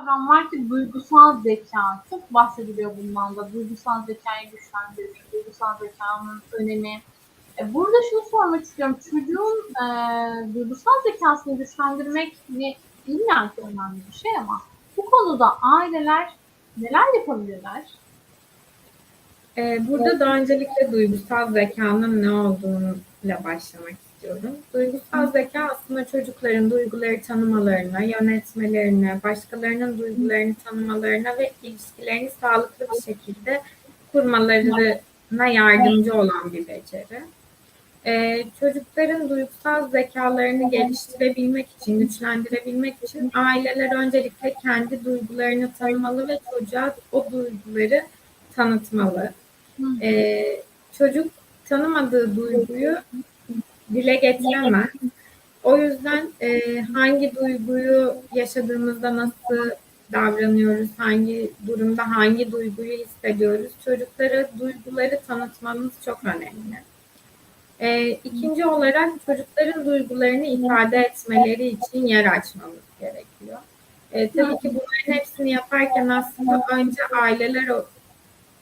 kavram var ki duygusal zeka. Çok bahsediliyor bundan da. Duygusal zekayı güçlendirmek, duygusal zekanın önemi. E, burada şunu sormak istiyorum. Çocuğun e, duygusal zekasını güçlendirmek illa ki önemli bir şey ama bu konuda aileler neler yapabilirler? Ee, Burada da öncelikle duygusal zekanın ne olduğuyla başlamak istiyorum. Duygusal zeka aslında çocukların duyguları tanımalarına, yönetmelerine, başkalarının duygularını tanımalarına ve ilişkilerini sağlıklı bir şekilde kurmalarına yardımcı olan bir beceri. Ee, çocukların duygusal zekalarını geliştirebilmek için, güçlendirebilmek için aileler öncelikle kendi duygularını tanımalı ve çocuğa o duyguları tanıtmalı. Ee, çocuk tanımadığı duyguyu dile getiremez. O yüzden e, hangi duyguyu yaşadığımızda nasıl davranıyoruz, hangi durumda hangi duyguyu hissediyoruz, çocuklara duyguları tanıtmamız çok önemli. E, ikinci olarak çocukların duygularını ifade etmeleri için yer açmamız gerekiyor. E, tabii ki bunların hepsini yaparken aslında önce aileler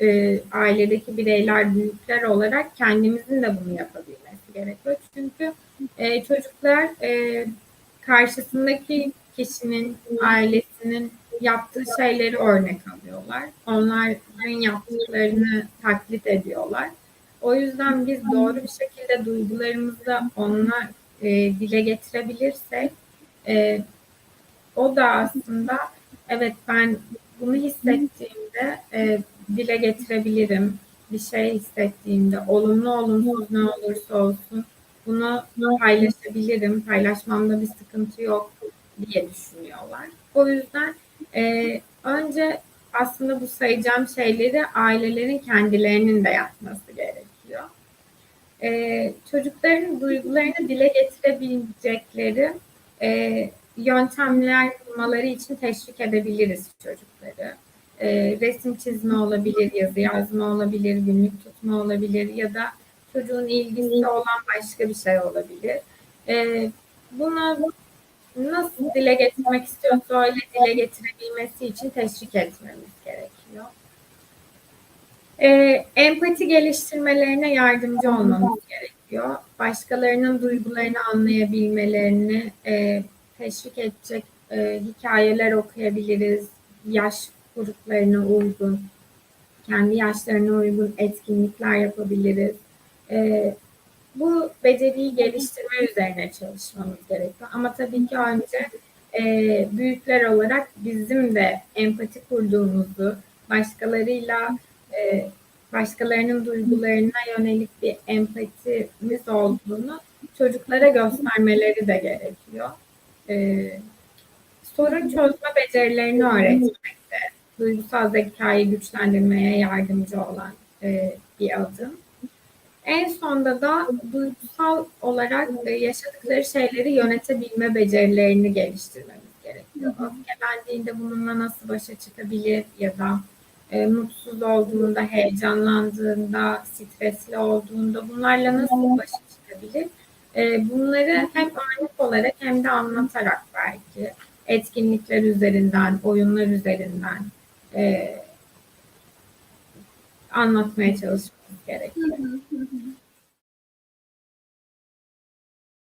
e, ailedeki bireyler, büyükler olarak kendimizin de bunu yapabilmesi gerekiyor. Çünkü e, çocuklar e, karşısındaki kişinin, ailesinin yaptığı şeyleri örnek alıyorlar. Onların yaptıklarını taklit ediyorlar. O yüzden biz doğru bir şekilde duygularımızı onunla e, dile getirebilirsek e, o da aslında evet ben bunu hissettiğimde e, dile getirebilirim. Bir şey hissettiğimde olumlu olumsuz ne olursa olsun bunu paylaşabilirim. Paylaşmamda bir sıkıntı yok diye düşünüyorlar. O yüzden e, önce aslında bu sayacağım şeyleri ailelerin kendilerinin de yapması gerekiyor. E, çocukların duygularını dile getirebilecekleri e, yöntemler bulmaları için teşvik edebiliriz çocukları e, resim çizme olabilir, yazı yazma olabilir, günlük tutma olabilir ya da çocuğun ilgisi olan başka bir şey olabilir. E, bunu nasıl dile getirmek istiyorsa öyle dile getirebilmesi için teşvik etmemiz gerekiyor. E, empati geliştirmelerine yardımcı olmamız gerekiyor. Başkalarının duygularını anlayabilmelerini e, teşvik edecek e, hikayeler okuyabiliriz, yaş gruplarına uygun, kendi yaşlarına uygun etkinlikler yapabiliriz. E, bu beceriyi geliştirme üzerine çalışmamız gerekiyor. Ama tabii ki önce e, büyükler olarak bizim de empati kurduğumuzu, başkalarıyla e, başkalarının duygularına yönelik bir empatimiz olduğunu çocuklara göstermeleri de gerekiyor. E, sorun çözme becerilerini öğretmek duygusal zekayı güçlendirmeye yardımcı olan e, bir adım. En sonda da duygusal olarak e, yaşadıkları şeyleri yönetebilme becerilerini geliştirmemiz gerekiyor. Öfkelendiğinde bununla nasıl başa çıkabilir ya da e, mutsuz olduğunda, heyecanlandığında, stresli olduğunda bunlarla nasıl başa çıkabilir? E, bunları hem örnek olarak hem de anlatarak belki etkinlikler üzerinden, oyunlar üzerinden e, anlatmaya çalışmamız gerekiyor.